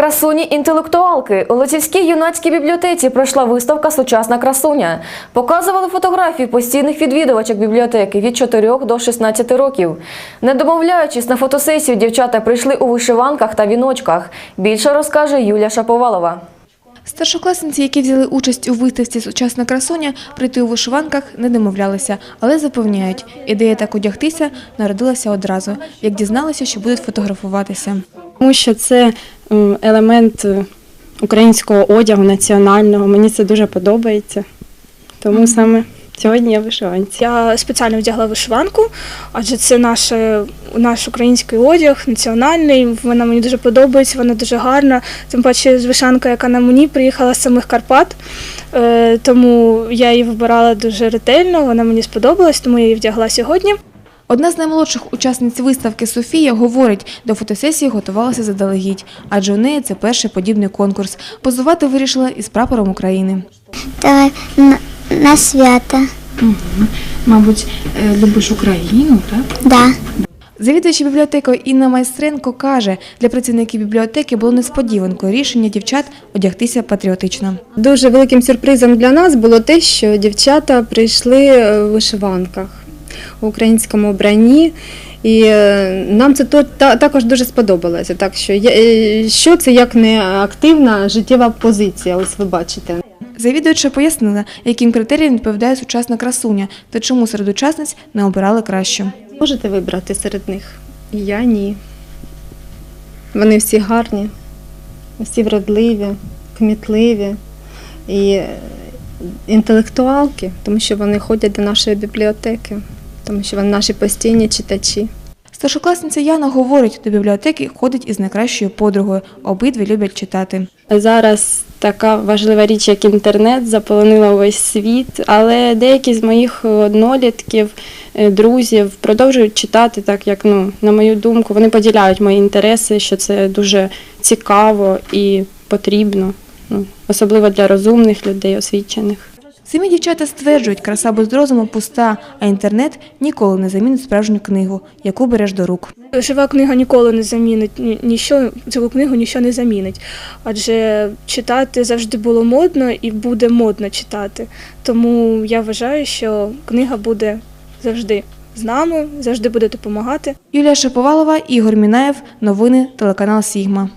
Красуні інтелектуалки у Лосівській юнацькій бібліотеці пройшла виставка Сучасна красуня. Показували фотографії постійних відвідувачок бібліотеки від 4 до 16 років. Не домовляючись на фотосесію, дівчата прийшли у вишиванках та віночках. Більше розкаже Юлія Шаповалова. Старшокласниці, які взяли участь у виставці Сучасна красуня, прийти у вишиванках не домовлялися, але запевняють, ідея так одягтися народилася одразу, як дізналися, що будуть фотографуватися. Тому що це елемент е, українського одягу національного. Мені це дуже подобається. Тому саме сьогодні я вишиванці. Я спеціально вдягла вишиванку, адже це наш, наш український одяг, національний. Вона мені дуже подобається, вона дуже гарна. Тим паче з вишиванка, яка на мені приїхала з самих Карпат. Е, Тому я її вибирала дуже ретельно, вона мені сподобалась, тому я її вдягла сьогодні. Одна з наймолодших учасниць виставки Софія говорить, до фотосесії готувалася заздалегідь, адже у неї це перший подібний конкурс. Позувати вирішила із прапором України. Давай на, на свято. Мабуть, любиш Україну, так? Да. Завідувача бібліотекою Інна Майстренко каже, для працівників бібліотеки було несподіванкою рішення дівчат одягтися патріотично. Дуже великим сюрпризом для нас було те, що дівчата прийшли е, в вишиванках у українському вбранні. І е, нам це також дуже сподобалося. Так що е, що це як не активна життєва позиція? Ось ви бачите. Завідувача пояснила, яким критеріям відповідає сучасна красуня та чому серед учасниць не обирали кращу. Можете вибрати серед них? Я ні. Вони всі гарні, всі вродливі, кмітливі і е, інтелектуалки, тому що вони ходять до нашої бібліотеки, тому що вони наші постійні читачі. Старшокласниця Яна говорить, до бібліотеки ходить із найкращою подругою. Обидві люблять читати. Зараз така важлива річ, як інтернет, заполонила увесь світ, але деякі з моїх однолітків, е, друзів продовжують читати, так як, ну, на мою думку, вони поділяють мої інтереси, що це дуже цікаво і потрібно, ну, особливо для розумних людей, освічених. Самі дівчата стверджують, краса без розуму пуста, а інтернет ніколи не замінить справжню книгу, яку береш до рук. Жива книга ніколи не замінить ні- ніщо, цю книгу нічого не замінить. Адже читати завжди було модно і буде модно читати. Тому я вважаю, що книга буде завжди з нами, завжди буде допомагати. Юлія Шаповалова, Ігор Мінаєв. Новини телеканал Сігма.